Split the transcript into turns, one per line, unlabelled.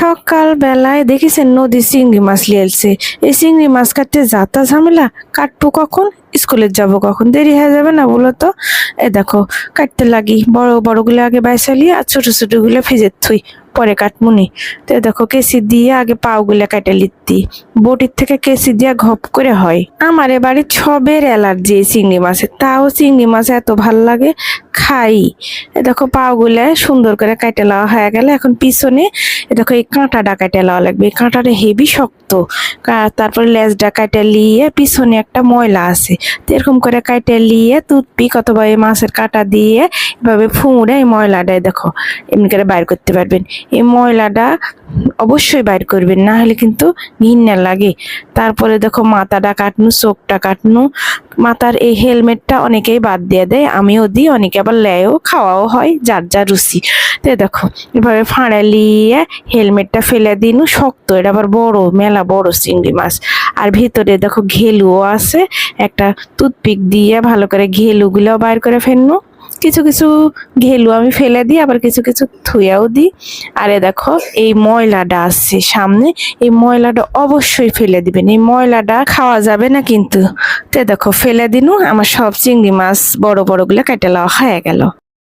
সকাল বেলায় দেখেছেন নদী চিংড়ি মাছ লিয়েছে এই চিংড়ি মাছ কাটতে যাতা ঝামেলা? কাটবো কখন? স্কুলে যাব কখন? দেরি হয়ে যাবে না বলো তো? এ দেখো, কাটতে লাগি। বড় বড়গুলো আগে বাইসালি আর ছোট ছোটগুলো ফ্রিজের থুই। পরে কাটমুনি তো দেখো কেসি দিয়ে আগে পাওগুলো কাটে লিত্তি বটির থেকে কেসি দিয়ে ঘপ করে হয়। আমার এবারে ছবের অ্যালার্জি চিংড়ি মাছের তাও চিংড়ি মাছ এত ভালো লাগে খাই। দেখো পাওগুলো সুন্দর করে কাটে লওয়া হয়ে গেলে। এখন পিছনে দেখো এই কাঁটাটা কাটে লওয়া লাগবে। এই কাঁটাটা হেভি শক্ত। তারপরে লেজটা কাটে লিয়ে পিছনে একটা ময়লা আছে। তো এরকম করে কাটে লিয়ে টুথপিক অথবা এই মাছের কাঁটা দিয়ে এভাবে ফুঁড়ে এই ময়লাটা দেখো এমনি করে বাইর করতে পারবেন। এই ময়লাটা অবশ্যই বাইর করবেন, না হলে কিন্তু ঘিন্না লাগে। তারপরে দেখো মাথাটা কাটনু, চোখটা কাটনু। মাথার এই হেলমেটটা অনেকেই বাদ দিয়ে দেয়, আমিও দিই, অনেকে আবার লেয়ও, খাওয়াও হয়, যার যা রুচি। তো দেখো, এভাবে ফাঁড়া লিয়ে হেলমেটটা ফেলে দিনু শক্ত, এটা আবার বড়, মেলা বড় চিংড়ি মাছ। আর ভিতরে দেখো ঘেলুও আছে, একটা টুথপিক দিয়ে ভালো করে ঘেলুগুলো বাইর করে ফেলনু। কিছু কিছু ঘেলু আমি ফেলে দিই, আবার কিছু কিছু থুয়াও দিই। আরে দেখো, এই ময়লাটা আসছে সামনে, এই ময়লাটা অবশ্যই ফেলে দিবেন। এই ময়লাটা খাওয়া যাবে না কিন্তু। তো দেখো ফেলে দিনু আমার সব চিংড়ি মাছ বড় বড়গুলো কেটে লওয়া হয়ে গেল।